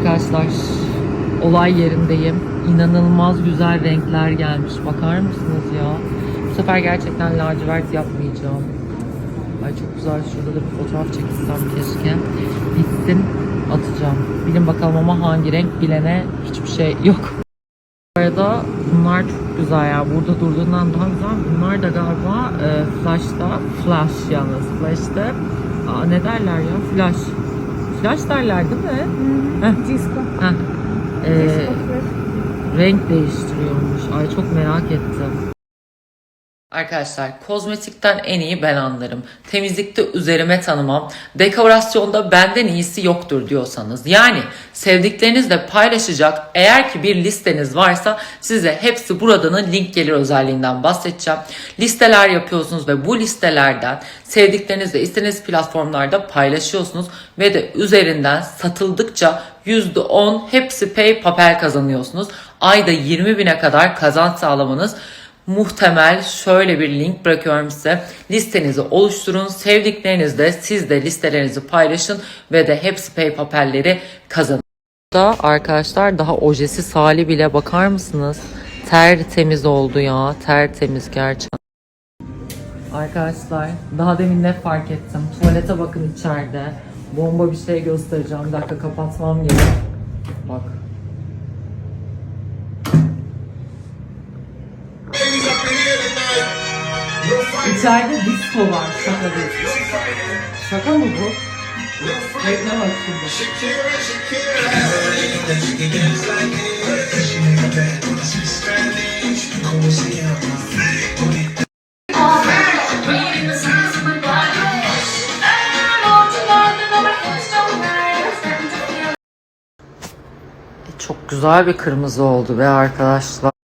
Arkadaşlar olay yerindeyim. İnanılmaz güzel renkler gelmiş. Bakar mısınız ya? Bu sefer gerçekten lacivert yapmayacağım. Ay çok güzel. Şurada da bir fotoğraf çekilsem keşke. Bitsin atacağım. Bilin bakalım ama hangi renk bilene hiçbir şey yok. Bu arada bunlar çok güzel ya. Burada durduğundan daha güzel. Bunlar da galiba e, Flash'ta Flash yalnız. Flash'ta aa, ne derler ya? Flash. Flash derler değil mi? Heh. Disco. Heh. Ee, renk değiştiriyormuş. Ay çok merak ettim. Arkadaşlar kozmetikten en iyi ben anlarım. Temizlikte üzerime tanımam. Dekorasyonda benden iyisi yoktur diyorsanız. Yani sevdiklerinizle paylaşacak eğer ki bir listeniz varsa size hepsi buradanın link gelir özelliğinden bahsedeceğim. Listeler yapıyorsunuz ve bu listelerden sevdiklerinizle istediğiniz platformlarda paylaşıyorsunuz ve de üzerinden satıldıkça %10 hepsi pay papel kazanıyorsunuz. Ayda 20 bine kadar kazanç sağlamanız muhtemel şöyle bir link bırakıyorum size. Listenizi oluşturun. Sevdiklerinizle siz de listelerinizi paylaşın ve de hepsi pay papelleri kazanın. Da arkadaşlar daha ojesi sali bile bakar mısınız? Tertemiz oldu ya. Tertemiz gerçekten. Arkadaşlar daha demin ne fark ettim? Tuvalete bakın içeride. Bomba bir şey göstereceğim. Bir dakika kapatmam gerek. Bak. İçeride disco var. Şaka değil. Şaka mı bu? Bekle bak şimdi. E, Çok güzel bir kırmızı oldu be arkadaşlar.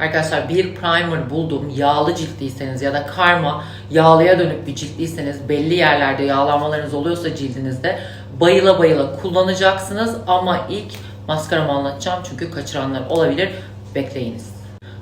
Arkadaşlar bir primer buldum. Yağlı ciltliyseniz ya da karma yağlıya dönük bir ciltliyseniz belli yerlerde yağlanmalarınız oluyorsa cildinizde bayıla bayıla kullanacaksınız ama ilk maskaramı anlatacağım çünkü kaçıranlar olabilir. Bekleyiniz.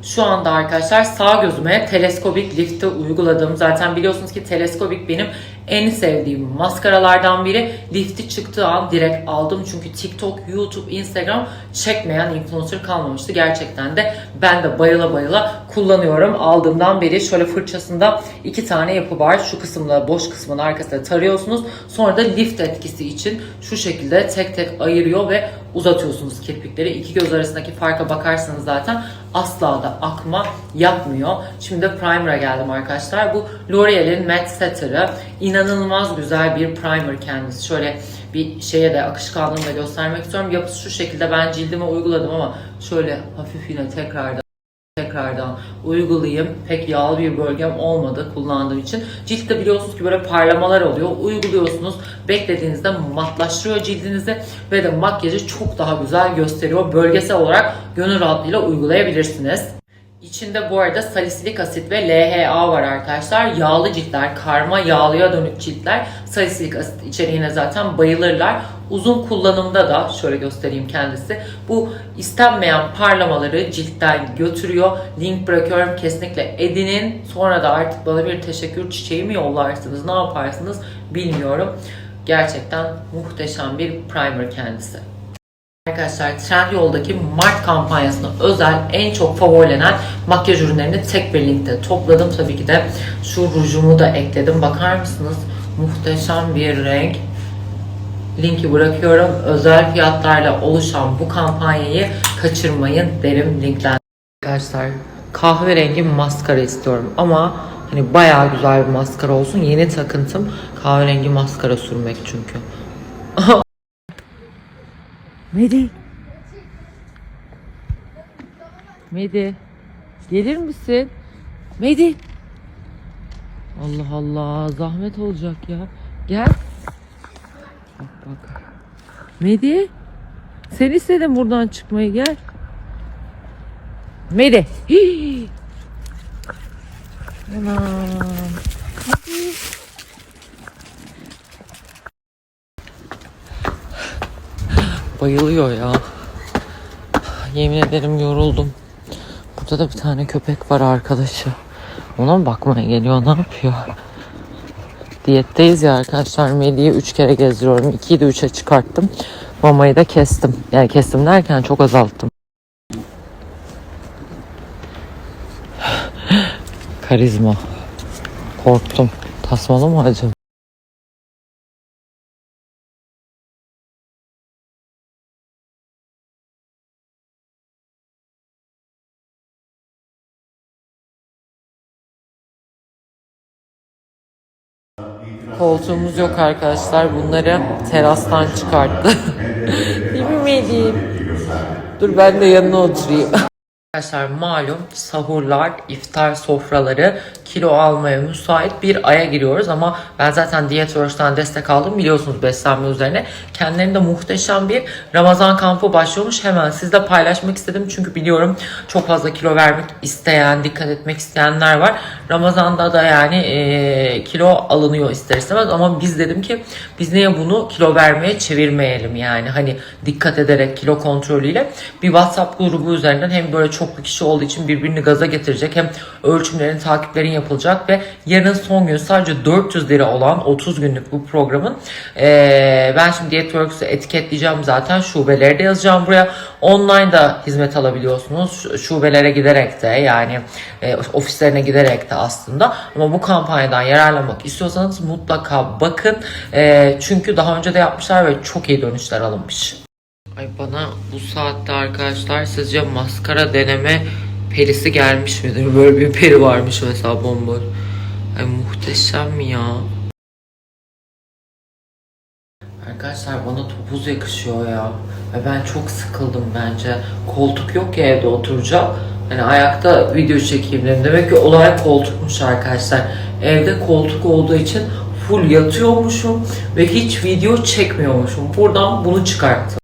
Şu anda arkadaşlar sağ gözüme teleskobik lifti uyguladım. Zaten biliyorsunuz ki teleskobik benim en sevdiğim maskaralardan biri. Lifti çıktığı an direkt aldım. Çünkü TikTok, YouTube, Instagram çekmeyen influencer kalmamıştı. Gerçekten de ben de bayıla bayıla kullanıyorum. Aldığımdan beri şöyle fırçasında iki tane yapı var. Şu kısımla boş kısmın arkasında tarıyorsunuz. Sonra da lift etkisi için şu şekilde tek tek ayırıyor ve uzatıyorsunuz kirpikleri. İki göz arasındaki farka bakarsanız zaten asla da akma yapmıyor. Şimdi de primer'a geldim arkadaşlar. Bu L'Oreal'in Matte Setter'ı. İnanılmaz güzel bir primer kendisi. Şöyle bir şeye de akışkanlığını da göstermek istiyorum. Yapısı şu şekilde ben cildime uyguladım ama şöyle hafif yine tekrardan tekrardan uygulayayım. Pek yağlı bir bölgem olmadı kullandığım için. Ciltte biliyorsunuz ki böyle parlamalar oluyor. Uyguluyorsunuz. Beklediğinizde matlaştırıyor cildinizi ve de makyajı çok daha güzel gösteriyor. Bölgesel olarak gönül rahatlığıyla uygulayabilirsiniz. İçinde bu arada salisilik asit ve LHA var arkadaşlar. Yağlı ciltler, karma yağlıya dönük ciltler salisilik asit içeriğine zaten bayılırlar. Uzun kullanımda da şöyle göstereyim kendisi. Bu istenmeyen parlamaları ciltten götürüyor. Link bırakıyorum kesinlikle edinin. Sonra da artık bana bir teşekkür çiçeği mi yollarsınız ne yaparsınız bilmiyorum. Gerçekten muhteşem bir primer kendisi. Arkadaşlar Trendyol'daki Mart kampanyasına özel en çok favorilenen makyaj ürünlerini tek bir linkte topladım. Tabii ki de şu rujumu da ekledim. Bakar mısınız? Muhteşem bir renk. Linki bırakıyorum. Özel fiyatlarla oluşan bu kampanyayı kaçırmayın derim linkten. Arkadaşlar kahverengi maskara istiyorum ama hani bayağı güzel bir maskara olsun. Yeni takıntım kahverengi maskara sürmek çünkü. Medi. Medi. Gelir misin? Medi. Allah Allah zahmet olacak ya. Gel. Bak bak. Medi. Sen istedin buradan çıkmayı gel. Medi. Hii. Anam. Hadi. Bayılıyor ya. Yemin ederim yoruldum. Burada da bir tane köpek var arkadaşı. Ona mı bakmaya geliyor? Ne yapıyor? Diyetteyiz ya arkadaşlar. Medi'yi 3 kere gezdiriyorum. 2'yi de 3'e çıkarttım. mamayı da kestim. Yani kestim derken çok azalttım. Karizma. Korktum. Tasmalı mı acaba? Koltuğumuz yok arkadaşlar. Bunları terastan çıkarttı. Değil mi? Dur ben de yanına oturayım. Arkadaşlar malum sahurlar, iftar sofraları kilo almaya müsait bir aya giriyoruz ama ben zaten Diyetworks'tan destek aldım biliyorsunuz beslenme üzerine. Kendilerinde muhteşem bir Ramazan kampı başlıyormuş. Hemen sizle paylaşmak istedim çünkü biliyorum çok fazla kilo vermek isteyen, dikkat etmek isteyenler var. Ramazan'da da yani eee, kilo alınıyor ister istemez ama biz dedim ki biz niye bunu kilo vermeye çevirmeyelim yani hani dikkat ederek kilo kontrolüyle bir WhatsApp grubu üzerinden hem böyle çoklu kişi olduğu için birbirini gaza getirecek hem ölçümlerin takiplerin yapılacak ve yarın son gün sadece 400 lira olan 30 günlük bu programın eee, ben şimdi Dietworks'ı etiketleyeceğim zaten. Şubeleri de yazacağım buraya. Online da hizmet alabiliyorsunuz. Şu- şubelere giderek de yani e, ofislerine giderek de aslında. Ama bu kampanyadan yararlanmak istiyorsanız mutlaka bakın. E, çünkü daha önce de yapmışlar ve çok iyi dönüşler alınmış. Ay bana bu saatte arkadaşlar sizce maskara deneme perisi gelmiş midir? Böyle bir peri varmış mesela bomboş. Ay muhteşem ya. Arkadaşlar bana topuz yakışıyor ya. Ve ben çok sıkıldım bence. Koltuk yok ya evde oturacak. Hani ayakta video çekeyim dedim. Demek ki olay koltukmuş arkadaşlar. Evde koltuk olduğu için full yatıyormuşum ve hiç video çekmiyormuşum. Buradan bunu çıkarttım.